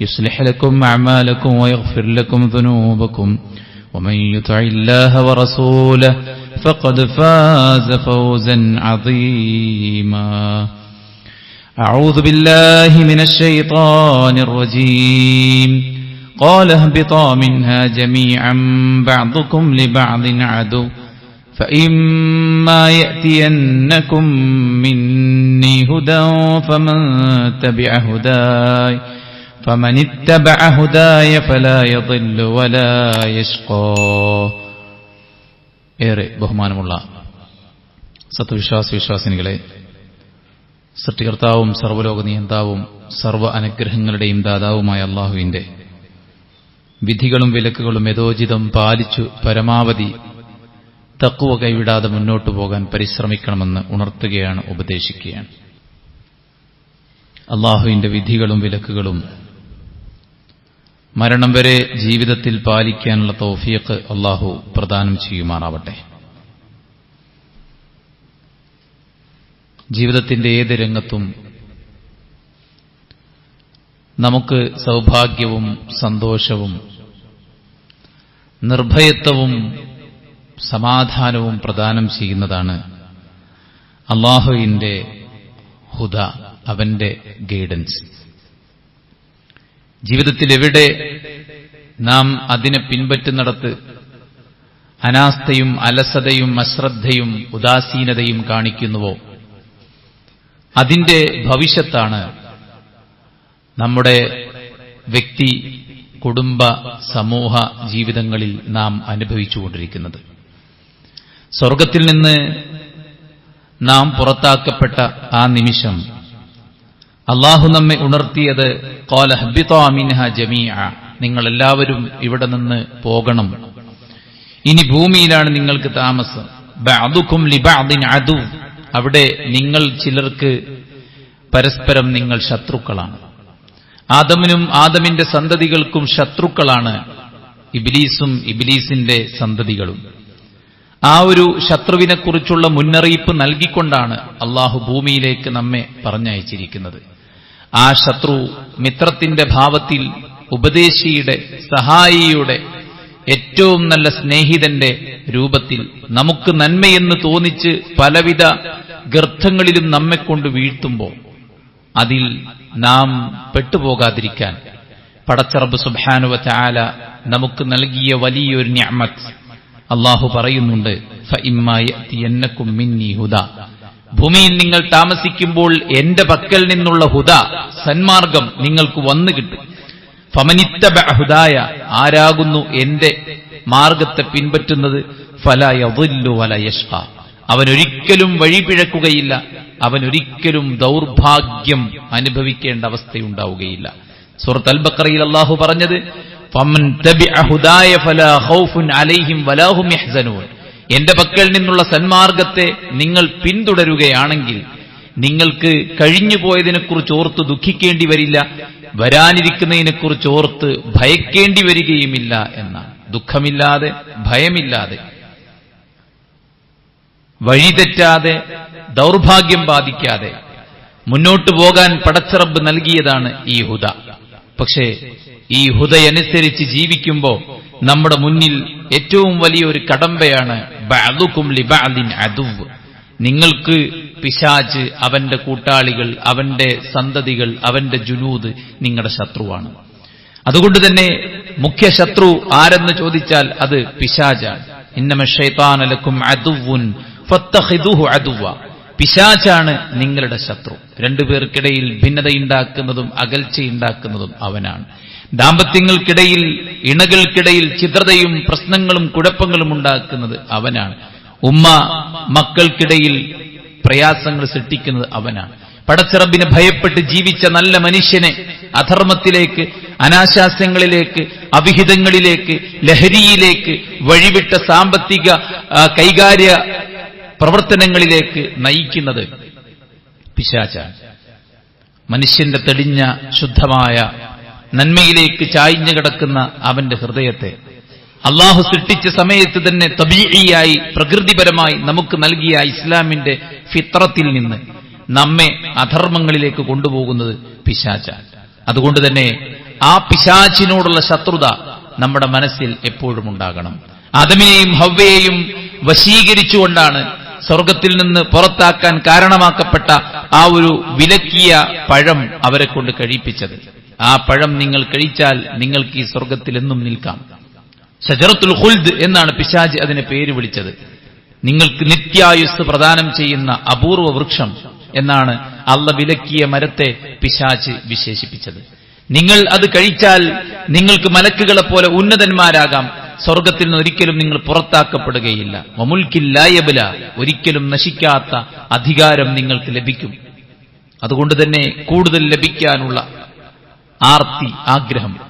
يصلح لكم أعمالكم ويغفر لكم ذنوبكم. ومن يطع الله ورسوله فقد فاز فوزا عظيما. أعوذ بالله من الشيطان الرجيم. قال اهبطا منها جميعا بعضكم لبعض عدو. فإما يأتينكم مني هدى فمن تبع هداي. فمن اتبع هداي فلا يضل ولا يشقى ഏറെ ബഹുമാനമുള്ള സത്വവിശ്വാസ വിശ്വാസിനികളെ സൃഷ്ടികർത്താവും സർവ്വലോക നിയന്താവും സർവ്വ അനുഗ്രഹങ്ങളുടെയും ദാതാവുമായ അള്ളാഹുവിന്റെ വിധികളും വിലക്കുകളും യഥോചിതം പാലിച്ചു പരമാവധി തക്കുവ കൈവിടാതെ മുന്നോട്ടു പോകാൻ പരിശ്രമിക്കണമെന്ന് ഉണർത്തുകയാണ് ഉപദേശിക്കുകയാണ് അള്ളാഹുവിന്റെ വിധികളും വിലക്കുകളും മരണം വരെ ജീവിതത്തിൽ പാലിക്കാനുള്ള തോഫിയക്ക് അള്ളാഹു പ്രദാനം ചെയ്യുമാറാവട്ടെ. ജീവിതത്തിന്റെ ഏത് രംഗത്തും നമുക്ക് സൗഭാഗ്യവും സന്തോഷവും നിർഭയത്വവും സമാധാനവും പ്രദാനം ചെയ്യുന്നതാണ് അള്ളാഹുവിന്റെ ഹുദ അവന്റെ ഗൈഡൻസ്. ജീവിതത്തിൽ എവിടെ നാം അതിനെ പിൻപറ്റുന്നിടത്ത് അനാസ്ഥയും അലസതയും അശ്രദ്ധയും ഉദാസീനതയും കാണിക്കുന്നുവോ? അതിന്റെ ഭവിഷ്യത്താണ് നമ്മുടെ വ്യക്തി കുടുംബ സമൂഹ ജീവിതങ്ങളിൽ നാം അനുഭവിച്ചുകൊണ്ടിരിക്കുന്നത് സ്വർഗത്തിൽ നിന്ന് നാം പുറത്താക്കപ്പെട്ട ആ നിമിഷം അള്ളാഹു നമ്മെ ഉണർത്തിയത് ജമീഅ. നിങ്ങളെല്ലാവരും ഇവിടെ നിന്ന് പോകണം. ഇനി ഭൂമിയിലാണ് നിങ്ങൾക്ക് താമസം. ബഅദുക്കും ലിബഅദിൻ അദു. അവിടെ നിങ്ങൾ ചിലർക്ക് പരസ്പരം നിങ്ങൾ ശത്രുക്കളാണ്. ആദമിനും ആദമിന്റെ സന്തതികൾക്കും ശത്രുക്കളാണ് ഇബിലീസും ഇബിലീസിന്റെ സന്തതികളും. ആ ഒരു ശത്രുവിനെക്കുറിച്ചുള്ള മുന്നറിയിപ്പ് നൽകിക്കൊണ്ടാണ് അള്ളാഹു ഭൂമിയിലേക്ക് നമ്മെ പറഞ്ഞയച്ചിരിക്കുന്നത്. ആ ശത്രു മിത്രത്തിന്റെ ഭാവത്തിൽ ഉപദേശിയുടെ സഹായിയുടെ ഏറ്റവും നല്ല സ്നേഹിതന്റെ രൂപത്തിൽ നമുക്ക് നന്മയെന്ന് തോന്നിച്ച് പലവിധ ഗർത്തങ്ങളിലും നമ്മെക്കൊണ്ട് വീഴ്ത്തുമ്പോൾ അതിൽ നാം പെട്ടുപോകാതിരിക്കാൻ പടച്ചറബ് സുബാനുവ ചാല നമുക്ക് നൽകിയ വലിയൊരു ഞാമത്ത് അള്ളാഹു പറയുന്നുണ്ട് എന്നക്കും മിന്നി ഹുദ. ഭൂമിയിൽ നിങ്ങൾ താമസിക്കുമ്പോൾ എന്റെ പക്കൽ നിന്നുള്ള ഹുദ സന്മാർഗം നിങ്ങൾക്ക് വന്നു കിട്ടും. ഫമനിത്തബ ഹുദായ ആരാകുന്നു എന്റെ മാർഗത്തെ പിൻപറ്റുന്നത്? ഫല വലയഷ്ക വല യഷ്ക അവനൊരിക്കലും വഴിപിഴക്കുകയില്ല അവനൊരിക്കലും ദൗർഭാഗ്യം അനുഭവിക്കേണ്ട അവസ്ഥയുണ്ടാവുകയില്ല. സുഹൃത്ത് അൽ ബക്കറയിൽ അള്ളാഹു പറഞ്ഞത് ഫമൻ തബി അഹുദായ ഫലാ ഖൗഫുൻ അലൈഹിം വലാഹും യഹ്സനൂൻ. എന്റെ പക്കൽ നിന്നുള്ള സന്മാർഗത്തെ നിങ്ങൾ പിന്തുടരുകയാണെങ്കിൽ നിങ്ങൾക്ക് കഴിഞ്ഞുപോയതിനെക്കുറിച്ച് ഓർത്ത് ദുഃഖിക്കേണ്ടി വരില്ല വരാനിരിക്കുന്നതിനെക്കുറിച്ച് ഓർത്ത് ഭയക്കേണ്ടി വരികയുമില്ല എന്നാണ്. ദുഃഖമില്ലാതെ ഭയമില്ലാതെ വഴിതെറ്റാതെ ദൗർഭാഗ്യം ബാധിക്കാതെ മുന്നോട്ടു പോകാൻ പടച്ചറബ് നൽകിയതാണ് ഈ ഹുദ. പക്ഷേ ഈ ഹുദയനുസരിച്ച് ജീവിക്കുമ്പോൾ നമ്മുടെ മുന്നിൽ ഏറ്റവും വലിയൊരു കടമ്പയാണ് അദുവ്. നിങ്ങൾക്ക് പിശാജ് അവന്റെ കൂട്ടാളികൾ അവന്റെ സന്തതികൾ അവന്റെ ജുനൂദ് നിങ്ങളുടെ ശത്രുവാണ്. അതുകൊണ്ട് തന്നെ മുഖ്യ ശത്രു ആരെന്ന് ചോദിച്ചാൽ അത് പിശാജാണ്. ഇന്നമ ഷൈത്താനലക്കും അദുവുൻ ഫത്തഹിദുഹു അദുവ പിശാച്ചാണ് നിങ്ങളുടെ ശത്രു. രണ്ടുപേർക്കിടയിൽ ഭിന്നതയുണ്ടാക്കുന്നതും അകൽച്ചയുണ്ടാക്കുന്നതും അവനാണ്. ദാമ്പത്യങ്ങൾക്കിടയിൽ ഇണകൾക്കിടയിൽ ചിത്രതയും പ്രശ്നങ്ങളും കുഴപ്പങ്ങളും ഉണ്ടാക്കുന്നത് അവനാണ്. ഉമ്മ മക്കൾക്കിടയിൽ പ്രയാസങ്ങൾ സൃഷ്ടിക്കുന്നത് അവനാണ്. പടച്ചിറബിന് ഭയപ്പെട്ട് ജീവിച്ച നല്ല മനുഷ്യനെ അധർമ്മത്തിലേക്ക് അനാശാസ്യങ്ങളിലേക്ക് അവിഹിതങ്ങളിലേക്ക് ലഹരിയിലേക്ക് വഴിവിട്ട സാമ്പത്തിക കൈകാര്യ പ്രവർത്തനങ്ങളിലേക്ക് നയിക്കുന്നത് പിശാചാണ്. മനുഷ്യന്റെ തെളിഞ്ഞ ശുദ്ധമായ നന്മയിലേക്ക് ചായ്ഞ്ഞു കിടക്കുന്ന അവന്റെ ഹൃദയത്തെ. അള്ളാഹു സൃഷ്ടിച്ച സമയത്ത് തന്നെ തബീഇയായി പ്രകൃതിപരമായി നമുക്ക് നൽകിയ ഇസ്ലാമിന്റെ ഫിത്രത്തിൽ നിന്ന് നമ്മെ അധർമ്മങ്ങളിലേക്ക് കൊണ്ടുപോകുന്നത് പിശാചാണ് അതുകൊണ്ട് തന്നെ ആ പിശാചിനോടുള്ള ശത്രുത നമ്മുടെ മനസ്സിൽ എപ്പോഴും ഉണ്ടാകണം. ആദമിനെയും ഹവ്വയെയും വശീകരിച്ചുകൊണ്ടാണ് സ്വർഗത്തിൽ നിന്ന് പുറത്താക്കാൻ കാരണമാക്കപ്പെട്ട ആ ഒരു വിലക്കിയ പഴം അവരെ കൊണ്ട് കഴിപ്പിച്ചത്. ആ പഴം നിങ്ങൾ കഴിച്ചാൽ നിങ്ങൾക്ക് ഈ സ്വർഗത്തിൽ എന്നും നിൽക്കാം. ഷജറത്തുൽ ഹുൽദ് എന്നാണ് പിശാജ് അതിനെ പേര് വിളിച്ചത്. നിങ്ങൾക്ക് നിത്യായുസ് പ്രദാനം ചെയ്യുന്ന അപൂർവ വൃക്ഷം എന്നാണ് അള്ള വിലക്കിയ മരത്തെ പിശാച്ച് വിശേഷിപ്പിച്ചത്. നിങ്ങൾ അത് കഴിച്ചാൽ നിങ്ങൾക്ക് മലക്കുകളെ പോലെ ഉന്നതന്മാരാകാം. സ്വർഗത്തിൽ നിന്ന് ഒരിക്കലും നിങ്ങൾ പുറത്താക്കപ്പെടുകയില്ല. മമുൽക്കില്ലായബില ഒരിക്കലും നശിക്കാത്ത അധികാരം നിങ്ങൾക്ക് ലഭിക്കും. അതുകൊണ്ട് തന്നെ കൂടുതൽ ലഭിക്കാനുള്ള ആർത്തി ആഗ്രഹം.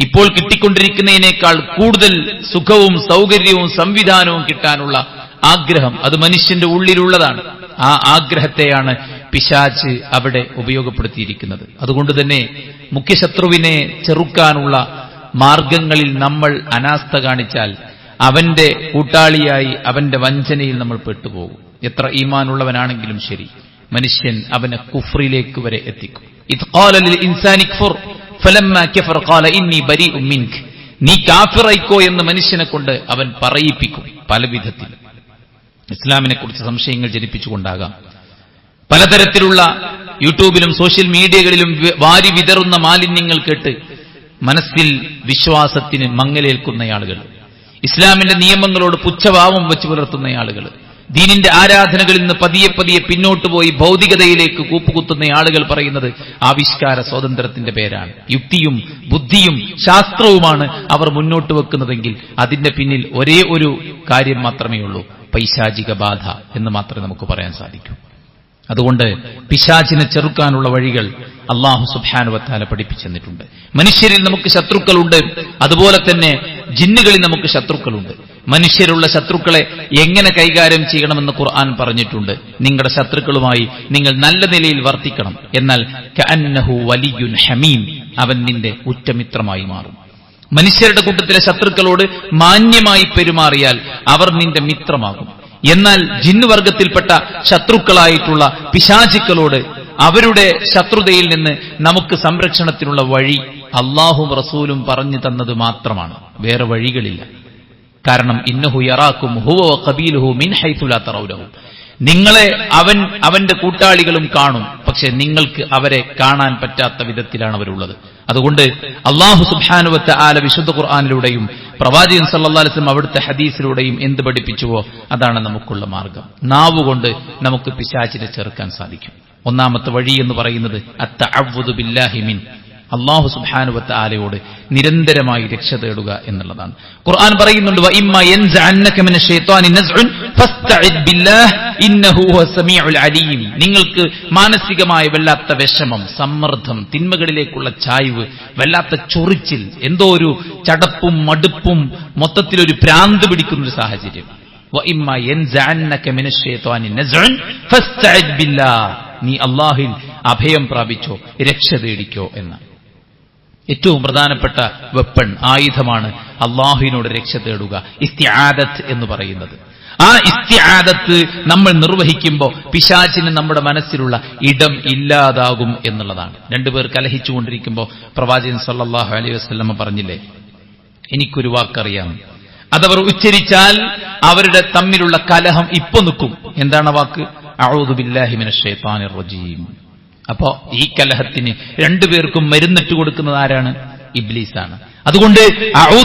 ഇപ്പോൾ കിട്ടിക്കൊണ്ടിരിക്കുന്നതിനേക്കാൾ കൂടുതൽ സുഖവും സൗകര്യവും സംവിധാനവും കിട്ടാനുള്ള ആഗ്രഹം അത് മനുഷ്യന്റെ ഉള്ളിലുള്ളതാണ്. ആ ആഗ്രഹത്തെയാണ് പിശാച്ച് അവിടെ ഉപയോഗപ്പെടുത്തിയിരിക്കുന്നത്. അതുകൊണ്ട് തന്നെ മുഖ്യശത്രുവിനെ ചെറുക്കാനുള്ള മാർഗങ്ങളിൽ നമ്മൾ അനാസ്ഥ കാണിച്ചാൽ അവന്റെ കൂട്ടാളിയായി അവന്റെ വഞ്ചനയിൽ നമ്മൾ പെട്ടുപോകും. എത്ര ഈമാനുള്ളവനാണെങ്കിലും ശരി. മനുഷ്യൻ അവനെ കുഫ്രിലേക്ക് വരെ എത്തിക്കും. നീ കാഫിറൈക്കോ എന്ന് മനുഷ്യനെ കൊണ്ട് അവൻ പറയിപ്പിക്കും പല വിധത്തിൽ ഇസ്ലാമിനെ കുറിച്ച് സംശയങ്ങൾ ജനിപ്പിച്ചുകൊണ്ടാകാം. പലതരത്തിലുള്ള യൂട്യൂബിലും സോഷ്യൽ മീഡിയകളിലും വാരി വിതറുന്ന മാലിന്യങ്ങൾ കേട്ട് മനസ്സിൽ വിശ്വാസത്തിന് മങ്ങലേൽക്കുന്ന ആളുകൾ ഇസ്ലാമിന്റെ നിയമങ്ങളോട് പുച്ഛഭാവം വെച്ച് പുലർത്തുന്ന ആളുകൾ ദീനിന്റെ ആരാധനകളിൽ നിന്ന് പതിയെ പതിയെ പിന്നോട്ട് പോയി ഭൗതികതയിലേക്ക് കൂപ്പുകുത്തുന്ന ആളുകൾ പറയുന്നത് ആവിഷ്കാര സ്വാതന്ത്ര്യത്തിന്റെ പേരാണ്. യുക്തിയും ബുദ്ധിയും ശാസ്ത്രവുമാണ് അവർ മുന്നോട്ട് വെക്കുന്നതെങ്കിൽ അതിന്റെ പിന്നിൽ ഒരേ ഒരു കാര്യം മാത്രമേ ഉള്ളൂ. പൈശാചിക ബാധ എന്ന് മാത്രമേ നമുക്ക് പറയാൻ സാധിക്കൂ. അതുകൊണ്ട് പിശാചിനെ ചെറുക്കാനുള്ള വഴികൾ അള്ളാഹു സുബാനുവത്താല പഠിപ്പിച്ചെന്നിട്ടുണ്ട്. മനുഷ്യരിൽ നമുക്ക് ശത്രുക്കളുണ്ട്. അതുപോലെ തന്നെ ജിന്നുകളിൽ നമുക്ക് ശത്രുക്കളുണ്ട്. മനുഷ്യരുള്ള ശത്രുക്കളെ എങ്ങനെ കൈകാര്യം ചെയ്യണമെന്ന് ഖുർആൻ പറഞ്ഞിട്ടുണ്ട്. നിങ്ങളുടെ ശത്രുക്കളുമായി നിങ്ങൾ നല്ല നിലയിൽ വർത്തിക്കണം. എന്നാൽ വലിയുൻ ഹമീം. അവൻ നിന്റെ ഉറ്റമിത്രമായി മാറും. മനുഷ്യരുടെ കൂട്ടത്തിലെ ശത്രുക്കളോട് മാന്യമായി പെരുമാറിയാൽ അവർ നിന്റെ മിത്രമാകും. എന്നാൽ ജിന്നുവർഗത്തിൽപ്പെട്ട ശത്രുക്കളായിട്ടുള്ള പിശാചിക്കളോട് അവരുടെ ശത്രുതയിൽ നിന്ന് നമുക്ക് സംരക്ഷണത്തിനുള്ള വഴി അള്ളാഹും റസൂലും പറഞ്ഞു തന്നത് മാത്രമാണ്. വേറെ വഴികളില്ല. കാരണം ഇന്നഹു യറാക്കും ഹുവ മിൻ നിങ്ങളെ അവൻ അവന്റെ കൂട്ടാളികളും കാണും. പക്ഷെ നിങ്ങൾക്ക് അവരെ കാണാൻ പറ്റാത്ത വിധത്തിലാണ് അവരുള്ളത്. അതുകൊണ്ട് അള്ളാഹു സുബാനുവത്തെ ആല വിശുദ്ധ ഖുർആാനിലൂടെയും പ്രവാചകൻ സല്ലാസ്ലം അവിടുത്തെ ഹദീസിലൂടെയും എന്ത് പഠിപ്പിച്ചുവോ അതാണ് നമുക്കുള്ള മാർഗം. നാവുകൊണ്ട് നമുക്ക് പിശാചിനെ ചെറുക്കാൻ സാധിക്കും. ഒന്നാമത്തെ വഴി എന്ന് പറയുന്നത് അത്ത ബില്ലാഹിമിൻ അള്ളാഹു സുബാനുവത്ത ആലയോട് നിരന്തരമായി രക്ഷ തേടുക എന്നുള്ളതാണ് ഖുർആൻ പറയുന്നുണ്ട്. നിങ്ങൾക്ക് മാനസികമായ വല്ലാത്ത വിഷമം സമ്മർദ്ദം തിന്മകളിലേക്കുള്ള ചായ്വ് വല്ലാത്ത ചൊറിച്ചിൽ എന്തോ ഒരു ചടപ്പും മടുപ്പും മൊത്തത്തിലൊരു ഭ്രാന്ത് പിടിക്കുന്ന ഒരു സാഹചര്യം. നീ അള്ളാഹിൽ അഭയം പ്രാപിച്ചോ രക്ഷ തേടിക്കോ എന്ന് ഏറ്റവും പ്രധാനപ്പെട്ട വെപ്പൺ ആയുധമാണ് അള്ളാഹുവിനോട് രക്ഷ തേടുക ഇസ്തിആദത്ത് എന്ന് പറയുന്നത്. ആ ഇസ്തിആദത്ത് നമ്മൾ നിർവഹിക്കുമ്പോൾ പിശാചിന് നമ്മുടെ മനസ്സിലുള്ള ഇടം ഇല്ലാതാകും എന്നുള്ളതാണ്. രണ്ടുപേർ കലഹിച്ചുകൊണ്ടിരിക്കുമ്പോൾ പ്രവാചകൻ സല്ലാഹു അലൈഹി വസ്ലമ പറഞ്ഞില്ലേ എനിക്കൊരു വാക്കറിയാം. അതവർ ഉച്ചരിച്ചാൽ അവരുടെ തമ്മിലുള്ള കലഹം ഇപ്പൊ നിൽക്കും. എന്താണ് വാക്ക്? അഊദു ബില്ലാഹി മിനശ് റജീം. അപ്പോ ഈ കലഹത്തിന് രണ്ടുപേർക്കും മരുന്നിട്ട് കൊടുക്കുന്നത് ആരാണ്? ഇബ്ലീസാണ്. അതുകൊണ്ട്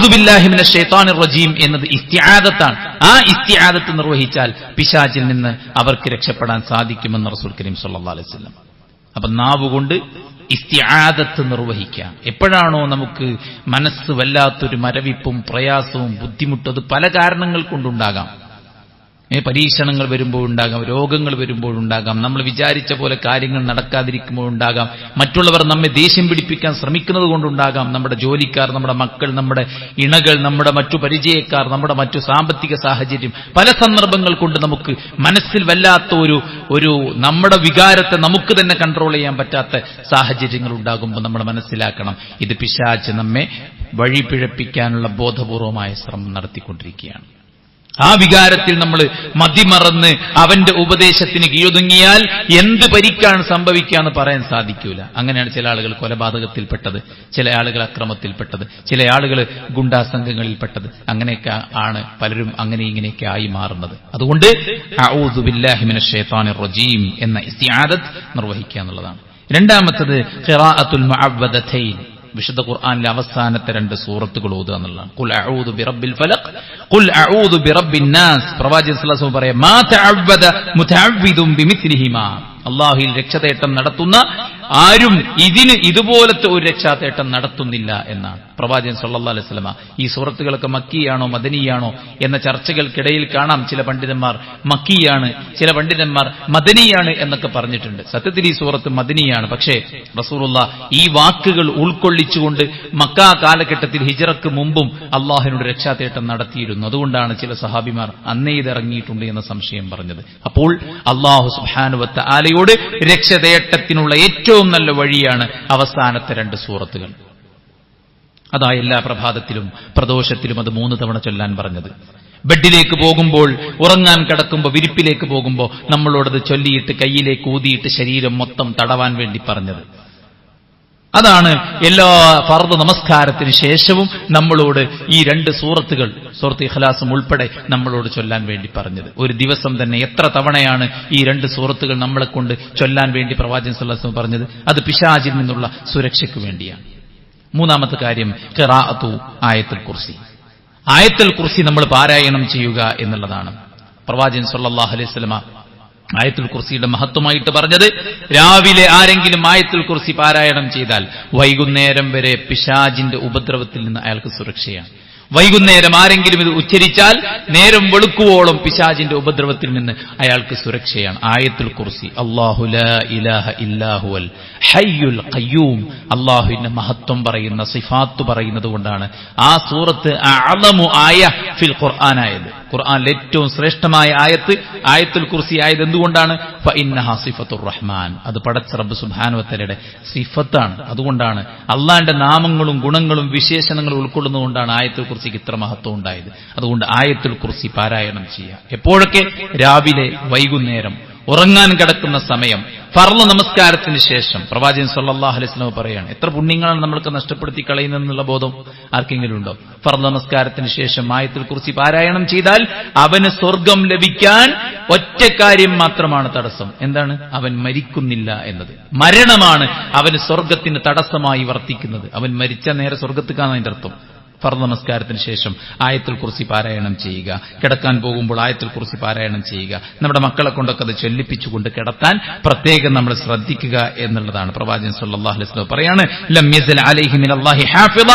ബില്ലാഹി മിനശ് റജീം എന്നത് ഇസ്തിആദത്താണ്. ആ ഇസ്തിആദത്ത് നിർവഹിച്ചാൽ പിശാചിൽ നിന്ന് അവർക്ക് രക്ഷപ്പെടാൻ സാധിക്കുമെന്ന് റസൂൽ കരീം സല്ലാ അലൈഹി വസല്ലം. അപ്പൊ നാവുകൊണ്ട് ഇസ്തിയാദത്ത് നിർവഹിക്കാം. എപ്പോഴാണോ നമുക്ക് മനസ്സ് വല്ലാത്തൊരു മരവിപ്പും പ്രയാസവും ബുദ്ധിമുട്ടും അത് പല കാരണങ്ങൾ കൊണ്ടുണ്ടാകാം. പരീക്ഷണങ്ങൾ വരുമ്പോൾ ഉണ്ടാകാം രോഗങ്ങൾ വരുമ്പോൾ ഉണ്ടാകാം നമ്മൾ വിചാരിച്ച പോലെ കാര്യങ്ങൾ നടക്കാതിരിക്കുമ്പോൾ ഉണ്ടാകാം. മറ്റുള്ളവർ നമ്മെ ദേഷ്യം പിടിപ്പിക്കാൻ ശ്രമിക്കുന്നത് കൊണ്ടുണ്ടാകാം നമ്മുടെ ജോലിക്കാർ നമ്മുടെ മക്കൾ നമ്മുടെ ഇണകൾ നമ്മുടെ മറ്റു പരിചയക്കാർ നമ്മുടെ മറ്റു സാമ്പത്തിക സാഹചര്യം പല സന്ദർഭങ്ങൾ കൊണ്ട് നമുക്ക് മനസ്സിൽ വല്ലാത്ത ഒരു ഒരു നമ്മുടെ വികാരത്തെ നമുക്ക് തന്നെ കൺട്രോൾ ചെയ്യാൻ പറ്റാത്ത സാഹചര്യങ്ങൾ ഉണ്ടാകുമ്പോൾ നമ്മൾ മനസ്സിലാക്കണം. ഇത് പിശാച്ച് നമ്മെ വഴിപിഴപ്പിക്കാനുള്ള ബോധപൂർവമായ ശ്രമം നടത്തിക്കൊണ്ടിരിക്കുകയാണ്. ആ വികാരത്തിൽ നമ്മൾ മതിമറന്ന് അവന്റെ ഉപദേശത്തിന് കീഴൊതുങ്ങിയാൽ എന്ത് പരിക്കാണ് സംഭവിക്കുക എന്ന് പറയാൻ സാധിക്കൂല. അങ്ങനെയാണ് ചില ആളുകൾ കൊലപാതകത്തിൽപ്പെട്ടത് ചില ആളുകൾ അക്രമത്തിൽപ്പെട്ടത് ചില ആളുകൾ ഗുണ്ടാസംഘങ്ങളിൽപ്പെട്ടത്. അങ്ങനെയൊക്കെ ആണ് പലരും അങ്ങനെ ഇങ്ങനെയൊക്കെ ആയി മാറുന്നത്. അതുകൊണ്ട് റജീം എന്ന ഇസ്തിആദത്ത് നിർവഹിക്കുക എന്നുള്ളതാണ്. രണ്ടാമത്തത് ഖിറാഅത്തുൽ വിശുദ്ധ ഖുർആാനിലെ അവസാനത്തെ രണ്ട് സൂറത്തുകൾ ഓതുക എന്നുള്ളതാണ്. ഖുൽ അഊദു ബിറബ്ബിൽ ഫലഖ് ഖുൽ അഊദു ബിറബ്ബിൻ നാസ്. പ്രവാചകൻ സ്വല്ലല്ലാഹു അലൈഹി വസല്ലം പറയാം മാ തഅവ്വദ മുതഅവ്വിദും ബിമിസ്ലിഹിമാ അള്ളാഹുയിൽ രക്ഷതേട്ടം നടത്തുന്ന ആരും ഇതിന് ഇതുപോലത്തെ ഒരു രക്ഷാതേട്ടം നടത്തുന്നില്ല എന്നാണ്. പ്രവാചകൻ സല്ലാ അലൈഹി വസല്ലമ ഈ സുഹൃത്തുക്കളൊക്കെ മക്കിയാണോ മദനിയാണോ എന്ന ചർച്ചകൾക്കിടയിൽ കാണാം ചില പണ്ഡിതന്മാർ മക്കിയാണ് ചില പണ്ഡിതന്മാർ മദനിയാണ് എന്നൊക്കെ പറഞ്ഞിട്ടുണ്ട്. സത്യത്തിൽ ഈ സുഹൃത്ത് മദനിയാണ്. പക്ഷേ റസൂറുള്ള ഈ വാക്കുകൾ ഉൾക്കൊള്ളിച്ചുകൊണ്ട് മക്ക കാലഘട്ടത്തിൽ ഹിജറക്ക് മുമ്പും അള്ളാഹിനോട് രക്ഷാതേട്ടം നടത്തിയിരുന്നു. അതുകൊണ്ടാണ് ചില സഹാബിമാർ അന്നേ ഇത് ഇറങ്ങിയിട്ടുണ്ട് എന്ന സംശയം പറഞ്ഞത്. അപ്പോൾ അള്ളാഹു സുബാനുവത്ത ആലയോട് രക്ഷതേട്ടത്തിനുള്ള ഏറ്റവും നല്ല വഴിയാണ് അവസാനത്തെ രണ്ട് സൂറത്തുകൾ. അതാ എല്ലാ പ്രഭാതത്തിലും പ്രദോഷത്തിലും അത് മൂന്ന് തവണ ചൊല്ലാൻ പറഞ്ഞത്. ബെഡിലേക്ക് പോകുമ്പോൾ ഉറങ്ങാൻ കിടക്കുമ്പോൾ വിരിപ്പിലേക്ക് പോകുമ്പോൾ നമ്മളോടത് ചൊല്ലിയിട്ട് കയ്യിലേക്ക് ഊതിയിട്ട് ശരീരം മൊത്തം തടവാൻ വേണ്ടി പറഞ്ഞത്. അതാണ് എല്ലാ ഫർദ് നമസ്കാരത്തിന് ശേഷവും നമ്മളോട് ഈ രണ്ട് സൂറത്തുകൾ സൂറത്ത് ഇഖ്ലാസും ഉൾപ്പെടെ നമ്മളോട് ചൊല്ലാൻ വേണ്ടി പറഞ്ഞത്. ഒരു ദിവസം തന്നെ എത്ര തവണയാണ് ഈ രണ്ട് സൂറത്തുകൾ നമ്മളെ കൊണ്ട് ചൊല്ലാൻ വേണ്ടി പ്രവാചകൻ സല്ലാസ് പറഞ്ഞത്? അത് പിശാചിൽ നിന്നുള്ള സുരക്ഷയ്ക്ക് വേണ്ടിയാണ്. മൂന്നാമത്തെ കാര്യം ഖിറാഅത്തു ആയത്തുൽ കുർസി. ആയത്തുൽ കുർസി നമ്മൾ പാരായണം ചെയ്യുക എന്നുള്ളതാണ്. പ്രവാചകൻ സല്ലാഹ് അലൈഹി വസല്ലമ ആയത്തുൽ കുർസിയുടെ മഹത്വമായിട്ട് പറഞ്ഞത് രാവിലെ ആരെങ്കിലും ആയത്തുൽ കുർസി പാരായണം ചെയ്താൽ വൈകുന്നേരം വരെ പിശാജിന്റെ ഉപദ്രവത്തിൽ നിന്ന് അയാൾക്ക് സുരക്ഷയാണ്. വൈകുന്നേരം ആരെങ്കിലും ഇത് ഉച്ചരിച്ചാൽ നേരം വെളുക്കുവോളം പിശാജിന്റെ ഉപദ്രവത്തിൽ നിന്ന് അയാൾക്ക് സുരക്ഷയാണ്. ആയത്തുൽ കുർസി അള്ളാഹു ലാ ഇലാഹ ഇല്ലാഹുവൽ ഹയ്യുൽ ഖയ്യൂം. അള്ളാഹുവിന്റെ മഹത്വം പറയുന്ന സിഫാത്ത് പറയുന്നത് കൊണ്ടാണ് ആ സൂറത്ത് അളമു ആയ ഫിൽ ഖുർആാനായത് ഖുർആനിലെ ഏറ്റവും ശ്രേഷ്ഠമായ ആയത്ത് ആയത്തുൽ കുർസി ആയത് എന്തുകൊണ്ടാണ്? സിഫത്തുർ റഹ്മാൻ. അത് പടച്ച റബ്ബ് സുബ്ഹാനഹു സിഫത്താണ്. അതുകൊണ്ടാണ് അള്ളാന്റെ നാമങ്ങളും ഗുണങ്ങളും വിശേഷണങ്ങളും ഉൾക്കൊള്ളുന്നതുകൊണ്ടാണ് ആയത്തുൽ കുർസിക്ക് ഇത്ര മഹത്വം ഉണ്ടായത്. അതുകൊണ്ട് ആയത്തുൽ കുർസി പാരായണം ചെയ്യുക എപ്പോഴൊക്കെ? രാവിലെ വൈകുന്നേരം. ഉറങ്ങാൻ കിടക്കുന്ന സമയം. ഫർൾ നമസ്കാരത്തിന് ശേഷം. പ്രവാചകൻ സല്ലല്ലാഹു അലൈഹി വസല്ലം പറയാണ് എത്ര പുണ്യങ്ങളാണ് നമ്മൾക്ക് നഷ്ടപ്പെടുത്തി കളയുന്നതെന്നുള്ള ബോധം ആർക്കെങ്കിലും ഉണ്ടോ? ഫർൾ നമസ്കാരത്തിന് ശേഷം ആയത്തിൽ കുറിച്ച് പാരായണം ചെയ്താൽ അവന് സ്വർഗം ലഭിക്കാൻ ഒറ്റ കാര്യം മാത്രമാണ് തടസ്സം. എന്താണ്? അവൻ മരിക്കുന്നില്ല എന്നത്. മരണമാണ് അവന് സ്വർഗത്തിന് തടസ്സമായി വർത്തിക്കുന്നത്. അവൻ മരിച്ച നേരെ സ്വർഗത്തിക്കാണ് അതിന്റെ അർത്ഥം. ഫർദ നമസ്കാരത്തിന് ശേഷം ആയത്തിൽ കുറിച്ച് പാരായണം ചെയ്യുക. കിടക്കാൻ പോകുമ്പോൾ ആയത്തിൽ കുറിച്ച് പാരായണം ചെയ്യുക. നമ്മുടെ മക്കളെ കൊണ്ടൊക്കെ അത് ചൊല്ലിപ്പിച്ചുകൊണ്ട് കിടത്താൻ പ്രത്യേകം നമ്മൾ ശ്രദ്ധിക്കുക എന്നുള്ളതാണ്. പ്രവാചകൻ സല്ലല്ലാഹു അലൈഹി വസല്ലം പറയാണ് അലൈഹി ഹാഫിള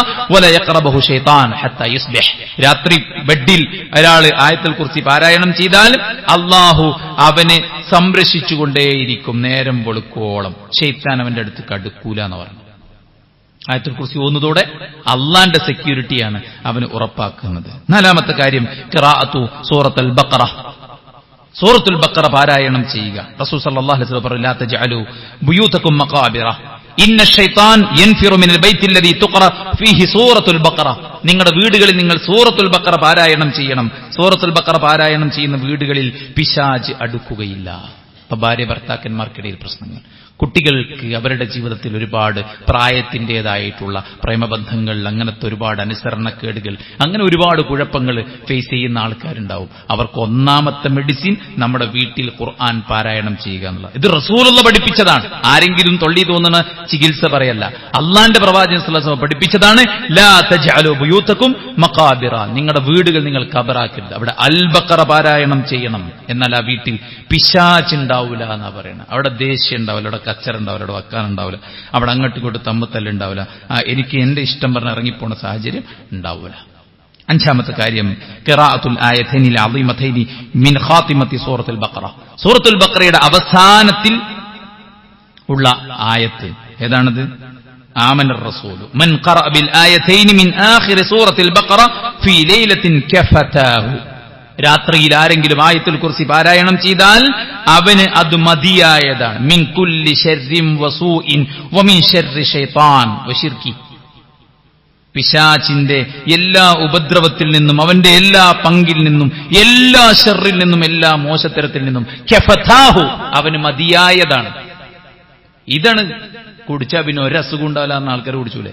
രാത്രി ബെഡിൽ ഒരാൾ ആയത്തിൽ കുറിച്ച് പാരായണം ചെയ്താൽ അള്ളാഹു അവനെ സംരക്ഷിച്ചുകൊണ്ടേയിരിക്കും നേരം വെളുക്കോളം. ഷെയ്ത്താൻ അവന്റെ അടുത്ത് കടുക്കൂല എന്ന് പറഞ്ഞു. ആയത്തുൽ കുറിച്ച് പോകുന്നതോടെ അള്ളാന്റെ സെക്യൂരിറ്റിയാണ് അവന് ഉറപ്പാക്കുന്നത്. നാലാമത്തെ കാര്യം കിറാഅത്തു സൂറത്തുൽ ബഖറ. സൂറത്തുൽ ബഖറ പാരായണം ചെയ്യുക. റസൂൽ സല്ലല്ലാഹു അലൈഹി വസല്ലം പറഞ്ഞു ലാ തജ്അലു ബുയൂതകും മഖാബിറ. ഇന്ന ഷൈത്താൻ യൻഫിറു മിനൽ ബൈത്തിൽ ലദീ തുഖറ ഫീഹി സൂറത്തുൽ ബഖറ. നിങ്ങളുടെ വീടുകളിൽ നിങ്ങൾ സൂറത്തുൽ ബഖറ പാരായണം ചെയ്യണം. സൂറത്തുൽ ബഖറ പാരായണം ചെയ്യുന്ന വീടുകളിൽ പിശാജ് അടുക്കുകയില്ല. അപ്പൊ ഭാര്യ ഭർത്താക്കന്മാർക്കിടയിൽ പ്രശ്നങ്ങൾ. കുട്ടികൾക്ക് അവരുടെ ജീവിതത്തിൽ ഒരുപാട് പ്രായത്തിന്റെതായിട്ടുള്ള പ്രേമബന്ധങ്ങൾ അങ്ങനത്തെ ഒരുപാട് അനുസരണക്കേടുകൾ അങ്ങനെ ഒരുപാട് കുഴപ്പങ്ങൾ ഫേസ് ചെയ്യുന്ന ആൾക്കാരുണ്ടാവും. അവർക്ക് ഒന്നാമത്തെ മെഡിസിൻ നമ്മുടെ വീട്ടിൽ ഖുർആൻ പാരായണം ചെയ്യുക എന്നുള്ളത്. ഇത് റസൂലുള്ള പഠിപ്പിച്ചതാണ്. ആരെങ്കിലും തൊള്ളി തോന്നുന്ന ചികിത്സ പറയല്ല. അള്ളാന്റെ പ്രവാചകൻ പഠിപ്പിച്ചതാണ് ലാ മക്കാബിറ നിങ്ങളുടെ വീടുകൾ നിങ്ങൾ കബറാക്കരുത് അവിടെ അൽബക്കറ പാരായണം ചെയ്യണം. എന്നാൽ ആ വീട്ടിൽ പിശാച്ചുണ്ടാവൂല എന്നാ പറയണം. അവിടെ ദേഷ്യം ഉണ്ടാവില്ല. അവിടെ കച്ചറ ഉണ്ടാവില്ല അവിടെ വക്കാൻ ഉണ്ടാവില്ല അവിടെ അങ്ങോട്ട് ഇങ്ങോട്ട് തമ്മിത്തല്ല് ഉണ്ടാവില്ല ആ, എനിക്ക് എന്റെ ഇഷ്ടം പറഞ്ഞ് ഇറങ്ങിപ്പോണ സാഹചര്യം ഉണ്ടാവില്ല അഞ്ചാമത്തെ കാര്യം ഖിറാഅത്തുൽ ആയതൈനിൽ അളീമതൈനി മിൻ ഖാതിമത്തി സൂറത്തുൽ ബഖറ സൂറത്തുൽ ബഖറയുടെ അവസാനത്തിൽ ഉള്ള ആയത്ത് ഏതാണത് آمن الرسول من قرأ بالآيتين من آخر سورة البقرة في ليلة كفتاه രാത്രിയിൽ ആരെങ്കിലും ആയത്തിൽ കുറിച്ച് പാരായണം ചെയ്താൽ അവന് അത് മതിയായതാണ്. മിൻ കുല്ലി ശർരിൻ വസൂഇൻ വമിൻ പിശാചിന്റെ എല്ലാ ഉപദ്രവത്തിൽ നിന്നും അവന്റെ എല്ലാ പങ്കിൽ നിന്നും എല്ലാ ഷെറിൽ നിന്നും എല്ലാ മോശത്തരത്തിൽ നിന്നും അവന് മതിയായതാണ്. ഇതാണ് കുടിച്ചാ പിന്നെ ഒരസുഖം ഉണ്ടാവില്ല എന്ന് ആൾക്കാർ കുടിച്ചൂലേ?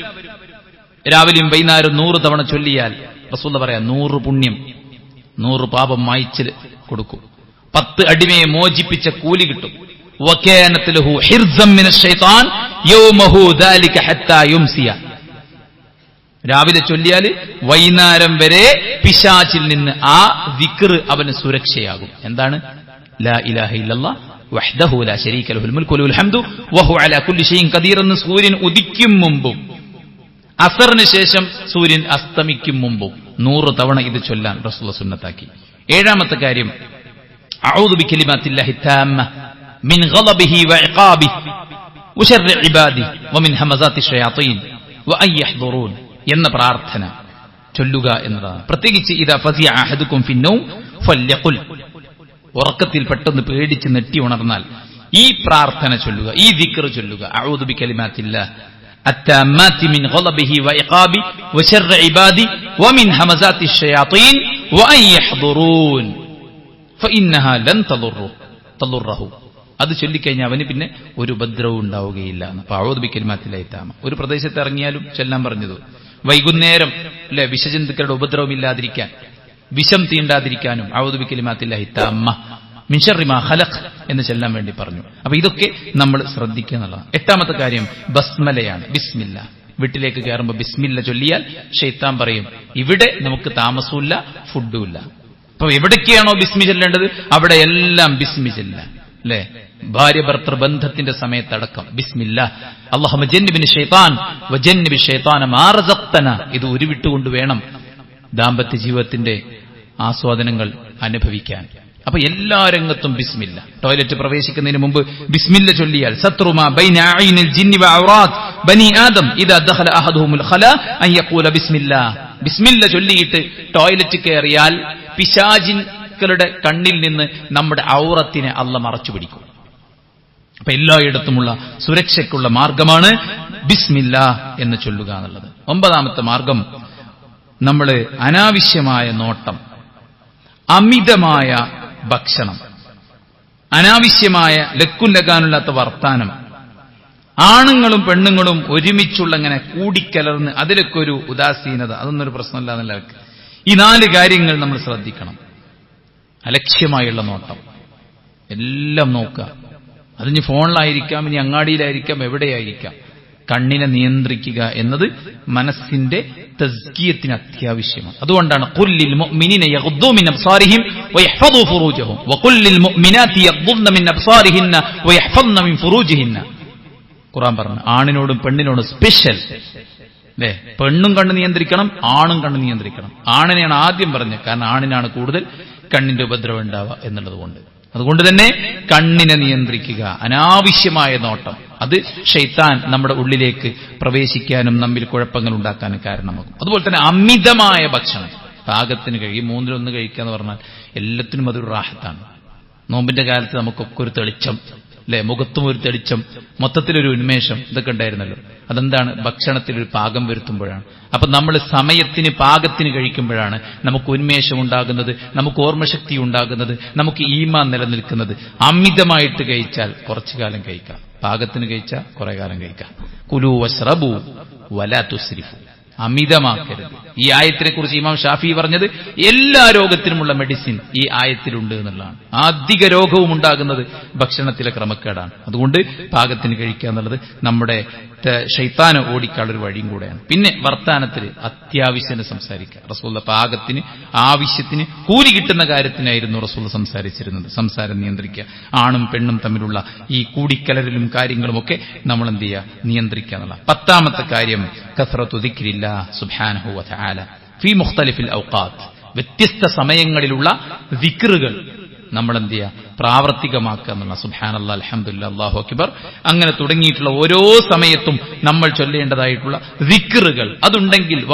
രാവിലെയും വൈകുന്നേരം നൂറ് തവണ ചൊല്ലിയാൽ റസൂല പറയാം നൂറ് പുണ്യം നൂറ് പാപം മായിച്ചിൽ കൊടുക്കും. പത്ത് അടിമയെ മോചിപ്പിച്ച കൂലി കിട്ടും. രാവിലെ ചൊല്ലിയാൽ വൈകുന്നേരം വരെ പിശാചിൽ നിന്ന് ആ വിക്ർ അവന് സുരക്ഷയാകും. എന്താണ്? ലാ ഇലാഹ വഹ്ദഹു ലാ ശരീക ലഹുൽ വഹു അലാ കുല്ലി ഷൈഇൻ എന്ന് സൂര്യൻ ഉദിക്കും മുമ്പും അസറിന് ശേഷം സൂര്യൻ അസ്തമിക്കും മുമ്പും നൂറ് തവണ ഇത് ചൊല്ലാൻ റസൂല സുന്നത്താക്കി ഏഴാമത്തെ കാര്യം അഊദു ബികലിമാത്തില്ലാഹി താമ്മ മിൻ ഗളബിഹി വഇഖാബിഹി وشر عباده ومن همزات الشياطين وأن يحضرون എന്ന പ്രാർത്ഥന ചൊല്ലുക എന്നതാണ് പ്രത്യേകിച്ച് ഇതാ ഫസിയ അഹദുക്കും ഫിന്നൗം ഫല്യഖുൽ ഉറക്കത്തിൽ പെട്ടെന്ന് പേടിച്ച് നെട്ടി ഉണർന്നാൽ ഈ പ്രാർത്ഥന ചൊല്ലുക ഈ ദിക്ർ ചൊല്ലുക അഊദു ബികലിമാത്തില്ലാഹ് التامات من غضبه وعقابه وشر عبادي ومن همزات الشياطين وأن يحضرون فإنها لن تضره تضره അത് ചൊല്ലിക്കഴിഞ്ഞാൽ അവന് പിന്നെ ഒരു ഉപദ്രവവും ഉണ്ടാവുകയില്ല അപ്പൊ അവോദിക്കൽമാത്തിലായിത്താമ ഒരു പ്രദേശത്ത് ഇറങ്ങിയാലും ചെല്ലാൻ പറഞ്ഞത് വൈകുന്നേരം അല്ലെ വിഷജന്തുക്കളുടെ ഉപദ്രവം ഇല്ലാതിരിക്കാൻ വിഷം തീണ്ടാതിരിക്കാനും അവോദിക്കലിമാത്തില്ലായിത്താമ മിൻഷറിമ ഹലഖ് എന്ന് ചെല്ലാൻ വേണ്ടി പറഞ്ഞു. അപ്പൊ ഇതൊക്കെ നമ്മൾ ശ്രദ്ധിക്കുക എന്നുള്ളതാണ്. എട്ടാമത്തെ കാര്യം ബസ്മലയാണ്. ബിസ്മില്ല. വീട്ടിലേക്ക് കയറുമ്പോൾ ബിസ്മില്ല ചൊല്ലിയാൽ ഷെയ്ത്താൻ പറയും ഇവിടെ നമുക്ക് താമസവുമില്ല ഫുഡുമില്ല. അപ്പൊ എവിടേക്കാണോ ബിസ്മി ചെല്ലേണ്ടത്? അവിടെ എല്ലാം ബിസ്മി ചെല്ല അല്ലെ? ഭാര്യ ഭർത്തൃ ബന്ധത്തിന്റെ സമയത്തടക്കം. ബിസ്മില്ല. അള്ളാഹു ജന്നിബിന് ഷെയ്ത്താൻ വജന്നിബി ഷെയ്ത്താന മാറസത്തന ഇത് ഉരുവിട്ടുകൊണ്ട് വേണം ദാമ്പത്യ ജീവിതത്തിന്റെ ആസ്വാദനങ്ങൾ അനുഭവിക്കാൻ. അപ്പൊ എല്ലാ രംഗത്തും ബിസ്മില്ല. ടോയ്ലറ്റ് പ്രവേശിക്കുന്നതിന് മുമ്പ് ബിസ്മില്ല ചൊല്ലിയാൽ ബൈന ജിന്നി വഔറാത്ത് ബനി ആദം ഇദാ ദഖല ഖല യഖൂല ബിസ്മില്ല. ചൊല്ലിയിട്ട് ടോയ്ലറ്റ് കയറിയാൽ പിശാചിൻകളുടെ കണ്ണിൽ നിന്ന് നമ്മുടെ ഔറത്തിനെ അല്ല മറച്ചു പിടിക്കും. അപ്പൊ എല്ലായിടത്തുമുള്ള സുരക്ഷയ്ക്കുള്ള മാർഗമാണ് ബിസ്മില്ല എന്ന് ചൊല്ലുക എന്നുള്ളത്. ഒമ്പതാമത്തെ മാർഗം നമ്മൾ അനാവശ്യമായ നോട്ടം അമിതമായ ഭക്ഷണം. അനാവശ്യമായ ലക്കും ലഗാനില്ലാത്ത വർത്താനം. ആണുങ്ങളും പെണ്ണുങ്ങളും ഒരുമിച്ചുള്ള ഇങ്ങനെ കൂടിക്കലർന്ന് അതിലൊക്കെ ഒരു ഉദാസീനത. അതൊന്നൊരു പ്രശ്നമില്ല എന്നുള്ള ഈ നാല് കാര്യങ്ങൾ നമ്മൾ ശ്രദ്ധിക്കണം. അലക്ഷ്യമായുള്ള നോട്ടം. എല്ലാം നോക്കുക. അതിന് ഫോണിലായിരിക്കാം ഇനി അങ്ങാടിയിലായിരിക്കാം എവിടെയായിരിക്കാം. കണ്ണിനെ നിയന്ത്രിക്കുക എന്നത് മനസ്സിന്റെ തസ്കിയത്തിന് അത്യാവശ്യമാണ്. അതുകൊണ്ടാണ് കുല്ലിൽ മുഅ്മിനീന യഗ്ദൂ മിൻ അബ്സാരിഹിം വയഹ്ഫദൂ ഫുറൂജഹും. വകുല്ലിൽ മുഅ്മിനാതി യഗ്ദുന്ന മിൻ അബ്സാരിഹിന്ന വയഹ്ഫദ്ന മിൻ ഫുറൂജിഹിന്ന. ഖുർആൻ പറഞ്ഞു ആണിനോടും പെണ്ണിനോടും സ്പെഷ്യൽ അല്ലേ പെണ്ണും കണ്ണ് നിയന്ത്രിക്കണം ആണും കണ്ണ് നിയന്ത്രിക്കണം. ആണിനെയാണ് ആദ്യം പറഞ്ഞത്. കാരണം ആണിനാണ് കൂടുതൽ കണ്ണിന്റെ ഉപദ്രവം ഉണ്ടാവുക എന്നുള്ളത് കൊണ്ട്. അതുകൊണ്ട് തന്നെ കണ്ണിനെ നിയന്ത്രിക്കുക അനാവശ്യമായ നോട്ടം. അത് ഷെയ്ത്താൻ നമ്മുടെ ഉള്ളിലേക്ക് പ്രവേശിക്കാനും നമ്മിൽ കുഴപ്പങ്ങൾ ഉണ്ടാക്കാനും കാരണമാകും. അതുപോലെ തന്നെ അമിതമായ ഭക്ഷണം. പാകത്തിന് കഴിയും മൂന്നിലൊന്ന് കഴിക്കുക എന്ന് പറഞ്ഞാൽ എല്ലാത്തിനും അതൊരു റാഹത്താണ്. നോമ്പിന്റെ കാലത്ത് നമുക്കൊക്കെ ഒരു തെളിച്ചം അല്ലെ? മുഖത്തും ഒരു തെളിച്ചം മൊത്തത്തിലൊരു ഉന്മേഷം ഇതൊക്കെ ഉണ്ടായിരുന്നല്ലോ. അതെന്താണ്? ഭക്ഷണത്തിൽ ഒരു പാകം വരുത്തുമ്പോഴാണ്. അപ്പൊ നമ്മൾ സമയത്തിന് പാകത്തിന് കഴിക്കുമ്പോഴാണ് നമുക്ക് ഉന്മേഷം ഉണ്ടാകുന്നത് നമുക്ക് ഓർമ്മശക്തി ഉണ്ടാകുന്നത് നമുക്ക് ഈമ നിലനിൽക്കുന്നത്. അമിതമായിട്ട് കഴിച്ചാൽ കുറച്ചു കാലം കഴിക്കാം. പാകത്തിന് കഴിച്ച കുറെ കാലം കഴിക്കാം. കുലു വശ്രബു വലാ തുസ്രിഫു. അമിതമാക്കരുത്. ഈ ആയത്തിനെ കുറിച്ച് ഇമാം ഷാഫി പറഞ്ഞത് എല്ലാ രോഗത്തിനുമുള്ള മെഡിസിൻ ഈ ആയത്തിലുണ്ട് എന്നുള്ളതാണ്. അധിക രോഗവും ഉണ്ടാകുന്നത് ഭക്ഷണത്തിലെ ക്രമക്കേടാണ്. അതുകൊണ്ട് പാകത്തിന് കഴിക്കുക എന്നുള്ളത് നമ്മുടെ ശൈത്താന ഓടിക്കാനുള്ള ഒരു വഴിയും കൂടെയാണ്. പിന്നെ വർത്താനത്തിൽ അത്യാവശ്യത്തിന് സംസാരിക്കുക. റസൂള്ള പാകത്തിന് ആവശ്യത്തിന് കൂലി കിട്ടുന്ന കാര്യത്തിനായിരുന്നു റസൂള്ള സംസാരിച്ചിരുന്നത്. സംസാരം നിയന്ത്രിക്കുക. ആണും പെണ്ണും തമ്മിലുള്ള ഈ കൂടിക്കലരലും കാര്യങ്ങളുമൊക്കെ നമ്മൾ എന്ത് ചെയ്യുക? നിയന്ത്രിക്കുക എന്നുള്ള പത്താമത്തെ കാര്യം കസ്രത്തു ദിക്രില്ല സുബാനഹു വല ഫി മുഖ്തലിഫിൽ ഔക്കാത്ത് വ്യത്യസ്ത സമയങ്ങളിലുള്ള വിക്റുകൾ നമ്മൾ എന്ത് ചെയ്യുക പ്രാവർത്തികമാക്കുക എന്നുള്ള സുബാൻ അല്ലാ അലഹമുല്ല അള്ളാഹു അക്ബർ. അങ്ങനെ തുടങ്ങിയിട്ടുള്ള ഓരോ സമയത്തും നമ്മൾ ചൊല്ലേണ്ടതായിട്ടുള്ള വിക്റുകൾ അതുണ്ടെങ്കിൽ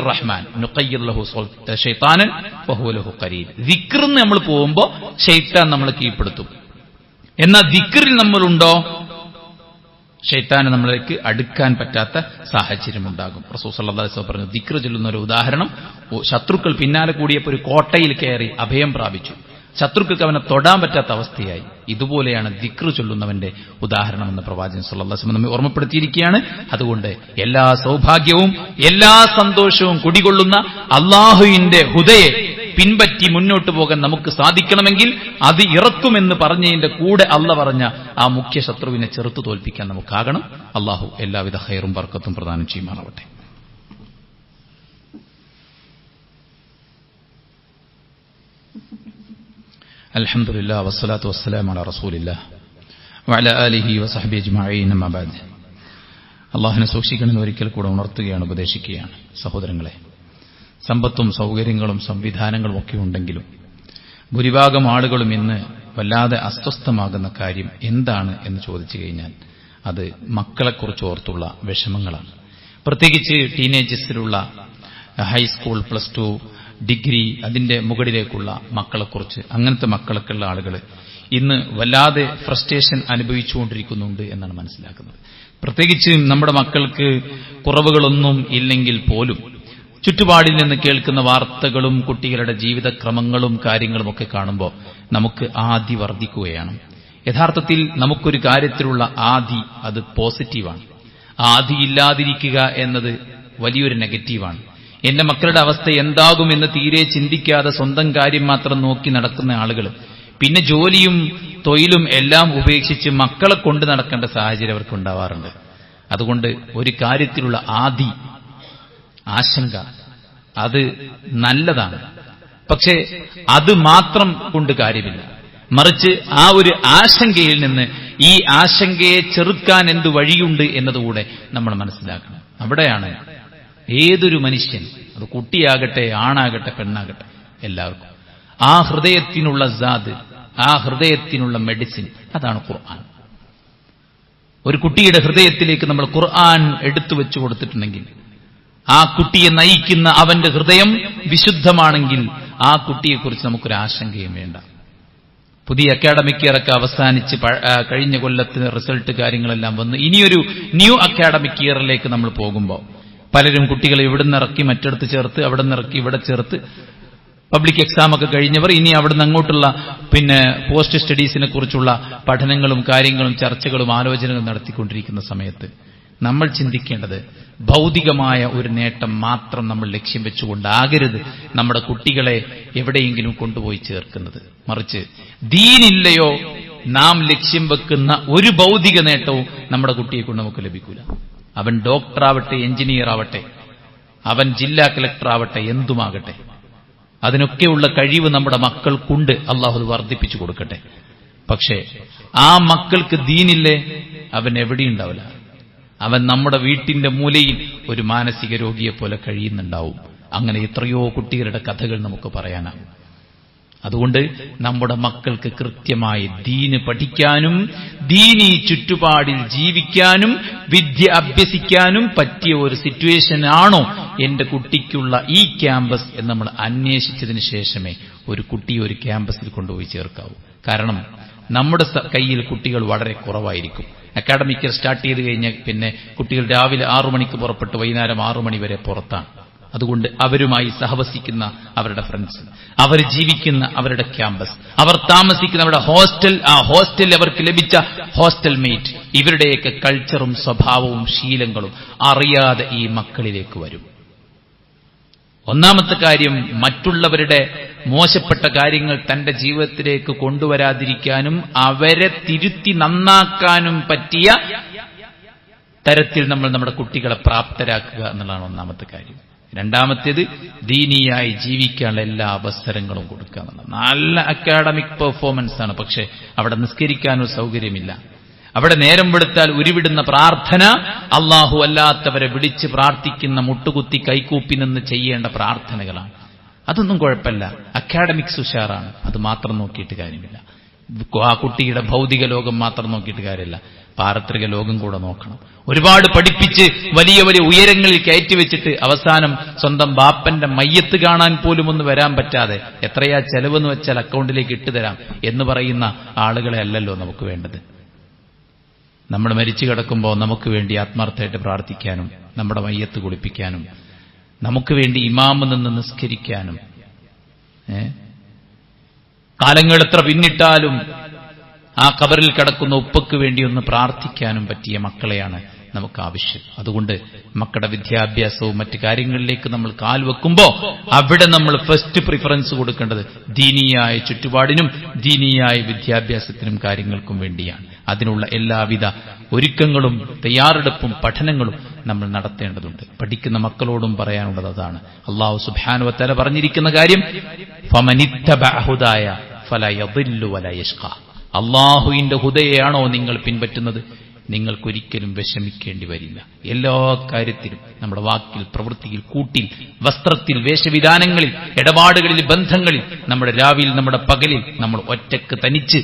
റഹ്മാൻ നമ്മൾ പോകുമ്പോൾ ഷെയ്ത്താൻ നമ്മൾ കീഴ്പ്പെടുത്തും. എന്നാൽ ദിക്റിൽ നമ്മളുണ്ടോ? ഷെയ്ത്താന് നമ്മൾക്ക് അടുക്കാൻ പറ്റാത്ത സാഹചര്യം ഉണ്ടാകും. റസൂസ് അള്ളാഹു പറഞ്ഞു ദിക്ര ചൊല്ലുന്ന ഒരു ഉദാഹരണം ശത്രുക്കൾ പിന്നാലെ കൂടിയപ്പോൾ ഒരു കോട്ടയിൽ കയറി അഭയം പ്രാപിച്ചു. ശത്രുക്കൾക്ക് അവനെ തൊടാൻ പറ്റാത്ത അവസ്ഥയായി. ഇതുപോലെയാണ് ദിക്ർ ചൊല്ലുന്നവന്റെ ഉദാഹരണം എന്ന് പ്രവാചകൻ സല്ലാസ്ലം നമ്മെ ഓർമ്മപ്പെടുത്തിയിരിക്കുകയാണ്. അതുകൊണ്ട് എല്ലാ സൗഭാഗ്യവും എല്ലാ സന്തോഷവും കുടികൊള്ളുന്ന അള്ളാഹുവിന്റെ ഹുദയെ പിൻപറ്റി മുന്നോട്ട് പോകാൻ നമുക്ക് സാധിക്കണമെങ്കിൽ അത് ഇറക്കുമെന്ന് പറഞ്ഞതിന്റെ കൂടെ അല്ല പറഞ്ഞ ആ മുഖ്യ ശത്രുവിനെ ചെറുത്തു തോൽപ്പിക്കാൻ നമുക്കാകണം. അള്ളാഹു എല്ലാവിധ ഹൈറും വർക്കത്തും പ്രദാനം ചെയ്യുമാറാവട്ടെ. അലഹമുല്ല വസ്സലാത്തു വസ്സലാം അല അള്ളാഹിനെ സൂക്ഷിക്കണമെന്ന് ഒരിക്കൽ കൂടെ ഉണർത്തുകയാണ് ഉപദേശിക്കുകയാണ്. സഹോദരങ്ങളെ സമ്പത്തും സൗകര്യങ്ങളും സംവിധാനങ്ങളും ഒക്കെ ഉണ്ടെങ്കിലും ഭൂരിഭാഗം ആളുകളും ഇന്ന് വല്ലാതെ അസ്വസ്ഥമാകുന്ന കാര്യം എന്താണ് എന്ന് ചോദിച്ചു കഴിഞ്ഞാൽ അത് മക്കളെക്കുറിച്ച് ഓർത്തുള്ള വിഷമങ്ങളാണ്. പ്രത്യേകിച്ച് ടീനേജസിലുള്ള high school plus two degree അതിന്റെ മുകളിലേക്കുള്ള മക്കളെക്കുറിച്ച് അങ്ങനത്തെ മക്കളൊക്കെയുള്ള ആളുകൾ ഇന്ന് വല്ലാതെ ഫ്രസ്ട്രേഷൻ അനുഭവിച്ചുകൊണ്ടിരിക്കുന്നുണ്ട് എന്നാണ് മനസ്സിലാക്കുന്നത്. പ്രത്യേകിച്ച് നമ്മുടെ മക്കൾക്ക് കുറവുകളൊന്നും ഇല്ലെങ്കിൽ പോലും ചുറ്റുപാടിൽ നിന്ന് കേൾക്കുന്ന വാർത്തകളും കുട്ടികളുടെ ജീവിതക്രമങ്ങളും കാര്യങ്ങളും ഒക്കെ കാണുമ്പോൾ നമുക്ക് ആദി വർദ്ധിക്കുകയാണ്. യഥാർത്ഥത്തിൽ നമുക്കൊരു കാര്യത്തിലുള്ള ആദി അത് പോസിറ്റീവാണ്. ആദി ഇല്ലാതിരിക്കുക എന്നത് വലിയൊരു നെഗറ്റീവാണ്. എന്റെ മക്കളുടെ അവസ്ഥ എന്താകുമെന്ന് തീരെ ചിന്തിക്കാതെ സ്വന്തം കാര്യം മാത്രം നോക്കി നടക്കുന്ന ആളുകൾ പിന്നെ ജോലിയും തൊഴിലും എല്ലാം ഉപേക്ഷിച്ച് മക്കളെ കൊണ്ട് നടക്കേണ്ട സാഹചര്യം അവർക്ക് ഉണ്ടാവാറുണ്ട്. അതുകൊണ്ട് ഒരു കാര്യത്തിലുള്ള ആദി ആശങ്ക. അത് നല്ലതാണ്. പക്ഷേ അത് മാത്രം കൊണ്ട് കാര്യമില്ല. മറിച്ച് ആ ഒരു ആശങ്കയിൽ നിന്ന് ഈ ആശങ്കയെ ചെറുക്കാൻ എന്ത് വഴിയുണ്ട് എന്നതുകൂടെ നമ്മൾ മനസ്സിലാക്കണം. അവിടെയാണ് ഏതൊരു മനുഷ്യൻ അത് കുട്ടിയാകട്ടെ ആണാകട്ടെ പെണ്ണാകട്ടെ എല്ലാവർക്കും. ആ ഹൃദയത്തിനുള്ള സാദ് ആ ഹൃദയത്തിനുള്ള മെഡിസിൻ അതാണ് ഖുർആൻ. ഒരു കുട്ടിയുടെ ഹൃദയത്തിലേക്ക് നമ്മൾ ഖുർആൻ എടുത്തു വെച്ചു കൊടുത്തിട്ടുണ്ടെങ്കിൽ ആ കുട്ടിയെ നയിക്കുന്ന അവന്റെ ഹൃദയം വിശുദ്ധമാണെങ്കിൽ ആ കുട്ടിയെക്കുറിച്ച് നമുക്കൊരു ആശങ്കയും വേണ്ട. പുതിയ അക്കാഡമിക് ഇയറൊക്കെ അവസാനിച്ച് കഴിഞ്ഞ കൊല്ലത്തിന് റിസൾട്ട് കാര്യങ്ങളെല്ലാം വന്ന് ഇനിയൊരു ന്യൂ അക്കാഡമിക് ഇയറിലേക്ക് നമ്മൾ പോകുമ്പോൾ പലരും കുട്ടികളെ ഇവിടുന്ന് ഇറക്കി മറ്റിടത്ത് ചേർത്ത് അവിടെ നിന്ന് ഇറക്കി ഇവിടെ ചേർത്ത് പബ്ലിക് എക്സാം ഒക്കെ കഴിഞ്ഞവർ ഇനി അവിടുന്ന് അങ്ങോട്ടുള്ള പിന്നെ പോസ്റ്റ് സ്റ്റഡീസിനെ കുറിച്ചുള്ള പഠനങ്ങളും കാര്യങ്ങളും ചർച്ചകളും ആലോചനകളും നടത്തിക്കൊണ്ടിരിക്കുന്ന സമയത്ത് നമ്മൾ ചിന്തിക്കേണ്ടത് ഭൗതികമായ ഒരു നേട്ടം മാത്രം നമ്മൾ ലക്ഷ്യം വെച്ചുകൊണ്ടാകരുത് നമ്മുടെ കുട്ടികളെ എവിടെയെങ്കിലും കൊണ്ടുപോയി ചേർക്കുന്നത്. മറിച്ച് ദീനില്ലയോ നാം ലക്ഷ്യം വെക്കുന്ന ഒരു ഭൗതിക നേട്ടവും നമ്മുടെ കുട്ടിയെ കൊണ്ട് നമുക്ക് ലഭിക്കൂല. അവൻ ഡോക്ടറാവട്ടെ എഞ്ചിനീയർ ആവട്ടെ അവൻ ജില്ലാ കളക്ടർ ആവട്ടെ എന്തുമാകട്ടെ. അതിനൊക്കെയുള്ള കഴിവ് നമ്മുടെ മക്കൾക്കുണ്ട്. അള്ളാഹു വർദ്ധിപ്പിച്ചു കൊടുക്കട്ടെ. പക്ഷേ ആ മക്കൾക്ക് ദീനില്ലേ? അവൻ എവിടെയുണ്ടാവില്ല അവൻ നമ്മുടെ വീട്ടിന്റെ മൂലയിൽ ഒരു മാനസിക രോഗിയെ പോലെ കഴിയുന്നുണ്ടാവും. അങ്ങനെ എത്രയോ കുട്ടികളുടെ കഥകൾ നമുക്ക് പറയാനാകും അതുകൊണ്ട് നമ്മുടെ മക്കൾക്ക് കൃത്യമായി ദീന് പഠിക്കാനും ദീനി ചുറ്റുപാടിൽ ജീവിക്കാനും വിദ്യ അഭ്യസിക്കാനും പറ്റിയ ഒരു സിറ്റുവേഷൻ ആണോ എന്റെ കുട്ടിക്കുള്ള ഈ ക്യാമ്പസ് എന്ന് നമ്മൾ അന്വേഷിച്ചതിന് ശേഷമേ ഒരു കുട്ടിയെ ഒരു ക്യാമ്പസിൽ കൊണ്ടുപോയി ചേർക്കാവൂ. കാരണം നമ്മുടെ കയ്യിൽ കുട്ടികൾ വളരെ കുറവായിരിക്കും. അക്കാഡമിക്കൽ സ്റ്റാർട്ട് ചെയ്ത് കഴിഞ്ഞാൽ പിന്നെ കുട്ടികൾ രാവിലെ ആറു മണിക്ക് പുറപ്പെട്ട് വൈകുന്നേരം ആറു മണി വരെ പുറത്താണ്. അതുകൊണ്ട് അവരുമായി സഹവസിക്കുന്ന അവരുടെ ഫ്രണ്ട്സ് അവർ ജീവിക്കുന്ന അവരുടെ ക്യാമ്പസ് അവർ താമസിക്കുന്ന അവരുടെ ഹോസ്റ്റൽ ആ ഹോസ്റ്റലിൽ അവർക്ക് ലഭിച്ച ഹോസ്റ്റൽ മേറ്റ് ഇവരുടെയൊക്കെ കൾച്ചറും സ്വഭാവവും ശീലങ്ങളും അറിയാതെ ഈ മക്കളിലേക്ക് വരും. ഒന്നാമത്തെ കാര്യം മറ്റുള്ളവരുടെ മോശപ്പെട്ട കാര്യങ്ങൾ തന്റെ ജീവിതത്തിലേക്ക് കൊണ്ടുവരാതിരിക്കാനും അവരെ തിരുത്തി നന്നാക്കാനും പറ്റിയ തരത്തിൽ നമ്മൾ നമ്മുടെ കുട്ടികളെ പ്രാപ്തരാക്കുക എന്നുള്ളതാണ് ഒന്നാമത്തെ കാര്യം. രണ്ടാമത്തേത് ദീനിയായി ജീവിക്കാനുള്ള എല്ലാ അവസരങ്ങളും കൊടുക്കുക എന്നുള്ളത്. നല്ല അക്കാഡമിക് പെർഫോമൻസ് ആണ്. പക്ഷെ അവിടെ നിസ്കരിക്കാനൊരു സൗകര്യമില്ല. അവിടെ നേരം വെടുത്താൽ ഉരുവിടുന്ന പ്രാർത്ഥന അള്ളാഹു അല്ലാത്തവരെ വിളിച്ച് പ്രാർത്ഥിക്കുന്ന മുട്ടുകുത്തി കൈകൂപ്പി നിന്ന് ചെയ്യേണ്ട പ്രാർത്ഥനകളാണ്. അതൊന്നും കുഴപ്പമില്ല. അക്കാഡമിക്സ് ഉഷാറാണ് അത് മാത്രം നോക്കിയിട്ട് കാര്യമില്ല. ആ കുട്ടിയുടെ ഭൗതിക ലോകം മാത്രം നോക്കിയിട്ട് കാര്യമില്ല. പാരത്രിക ലോകം കൂടെ നോക്കണം. ഒരുപാട് പഠിപ്പിച്ച് വലിയ വലിയ ഉയരങ്ങളിൽ കയറ്റിവെച്ചിട്ട് അവസാനം സ്വന്തം ബാപ്പന്റെ മയ്യത്ത് കാണാൻ പോലും ഒന്ന് വരാൻ പറ്റാതെ എത്രയാ ചെലവെന്ന് വെച്ചാൽ അക്കൗണ്ടിലേക്ക് ഇട്ടുതരാം എന്ന് പറയുന്ന ആളുകളെ അല്ലല്ലോ നമുക്ക് വേണ്ടത്. നമ്മൾ മരിച്ചു കിടക്കുമ്പോൾ നമുക്ക് വേണ്ടി ആത്മാർത്ഥമായിട്ട് പ്രാർത്ഥിക്കാനും നമ്മുടെ മയ്യത്ത് കുളിപ്പിക്കാനും നമുക്ക് വേണ്ടി ഇമാമ് നിന്ന് നിസ്കരിക്കാനും കാലങ്ങൾ എത്ര പിന്നിട്ടാലും ആ കബറിൽ കിടക്കുന്ന ഉപ്പയ്ക്ക് വേണ്ടി ഒന്ന് പ്രാർത്ഥിക്കാനും പറ്റിയ മക്കളെയാണ് നമുക്ക് ആവശ്യം. അതുകൊണ്ട് മക്കളുടെ വിദ്യാഭ്യാസവും മറ്റു കാര്യങ്ങളിലേക്ക് നമ്മൾ കാൽ വെക്കുമ്പോൾ അവിടെ നമ്മൾ ഫസ്റ്റ് പ്രിഫറൻസ് കൊടുക്കേണ്ടത് ദീനീയായ ചുറ്റുപാടിനും ദീനീയായ വിദ്യാഭ്യാസത്തിനും കാര്യങ്ങൾക്കും വേണ്ടിയാണ്. അതിനുള്ള എല്ലാവിധ ഒരുക്കങ്ങളും തയ്യാറെടുപ്പും പഠനങ്ങളും നമ്മൾ നടത്തേണ്ടതുണ്ട്. പഠിക്കുന്ന മക്കളോടും പറയാനുള്ളത് അതാണ്. അള്ളാഹു സുബാനുവത്തല പറഞ്ഞിരിക്കുന്ന കാര്യം അള്ളാഹുവിന്റെ ഹുദയാണോ നിങ്ങൾ പിൻപറ്റുന്നത്? നിങ്ങൾക്കൊരിക്കലും വിഷമിക്കേണ്ടി വരില്ല. എല്ലാ കാര്യത്തിലും നമ്മുടെ വാക്കിൽ പ്രവൃത്തിയിൽ കൂട്ടിൽ വസ്ത്രത്തിൽ വേഷവിധാനങ്ങളിൽ ഇടപാടുകളിൽ ബന്ധങ്ങളിൽ നമ്മുടെ രാവിൽ നമ്മുടെ പകലിൽ നമ്മൾ ഒറ്റയ്ക്ക് തനിച്ച്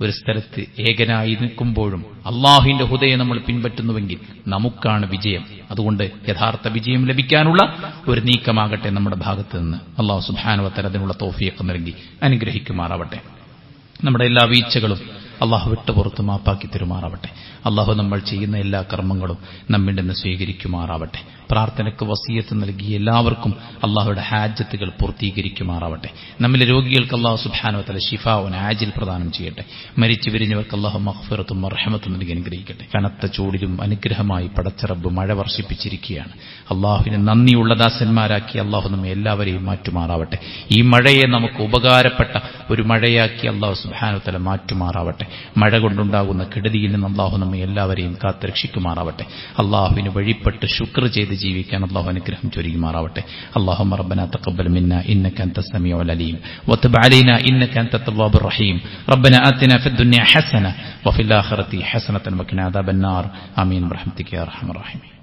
ഒരു സ്ഥലത്ത് ഏകനായി നിൽക്കുമ്പോഴും അള്ളാഹുവിന്റെ ഹുദയെ നമ്മൾ പിൻപറ്റുന്നുവെങ്കിൽ നമുക്കാണ് വിജയം. അതുകൊണ്ട് യഥാർത്ഥ വിജയം ലഭിക്കാനുള്ള ഒരു നീക്കമാകട്ടെ നമ്മുടെ ഭാഗത്ത് നിന്ന്. അള്ളാഹു സുബാനുവത്തൽ അതിനുള്ള തോഫിയൊക്കെ നൽകി അനുഗ്രഹിക്കുമാറാവട്ടെ. നമ്മുടെ എല്ലാ വീഴ്ചകളും അള്ളാഹു വിട്ടുപുറത്ത് മാപ്പാക്കി തരുമാറാവട്ടെ. അള്ളാഹു നമ്മൾ ചെയ്യുന്ന എല്ലാ കർമ്മങ്ങളും നമ്മിൽ നിന്ന് സ്വീകരിക്കുമാറാവട്ടെ. പ്രാർത്ഥനയ്ക്ക് വസീയത്ത് നൽകിയ എല്ലാവർക്കും അള്ളാഹുയുടെ ഹാജത്തുകൾ പൂർത്തീകരിക്കുമാറാവട്ടെ. നമ്മിലെ രോഗികൾക്ക് അള്ളാഹു സുബാനോ തല ഷിഫാവൻ ആജിൽ പ്രദാനം ചെയ്യട്ടെ. മരിച്ചു വിരിഞ്ഞവർക്ക് അള്ളാഹു മഹ്ഫിറത്തും റഹമത്തും നൽകി അനുഗ്രഹിക്കട്ടെ. കനത്ത ചൂടിലും അനുഗ്രഹമായി പടച്ചറബ് മഴ വർഷിപ്പിച്ചിരിക്കുകയാണ്. അള്ളാഹുവിന് നന്ദിയുള്ള ദാസന്മാരാക്കി അള്ളാഹു നമ്മെ എല്ലാവരെയും മാറ്റുമാറാവട്ടെ. ഈ മഴയെ നമുക്ക് ഉപകാരപ്പെട്ട ഒരു മഴയാക്കി അള്ളാഹു സുബാനോ തല മാറ്റുമാറാവട്ടെ. മഴ കൊണ്ടുണ്ടാകുന്ന കെടുതിയിൽ നിന്ന് അള്ളാഹു നമ്മെ എല്ലാവരെയും കാത്തുരക്ഷിക്കുമാറാവട്ടെ അള്ളാഹുവിന് വഴിപ്പെട്ട് ശുക്ർ ചെയ്ത് ജീവിക്കാൻ അള്ളാഹു അനുഗ്രഹം ചൊരിയുമാറാവട്ടെ اللهم ربنا تقبل منا إنك أنت السميع العليم وتب علينا إنك أنت التواب الرحيم ربنا آتنا في الدنيا حسنة وفي الآخرة حسنة وقنا عذاب النار آمين برحمتك يا أرحم الراحمين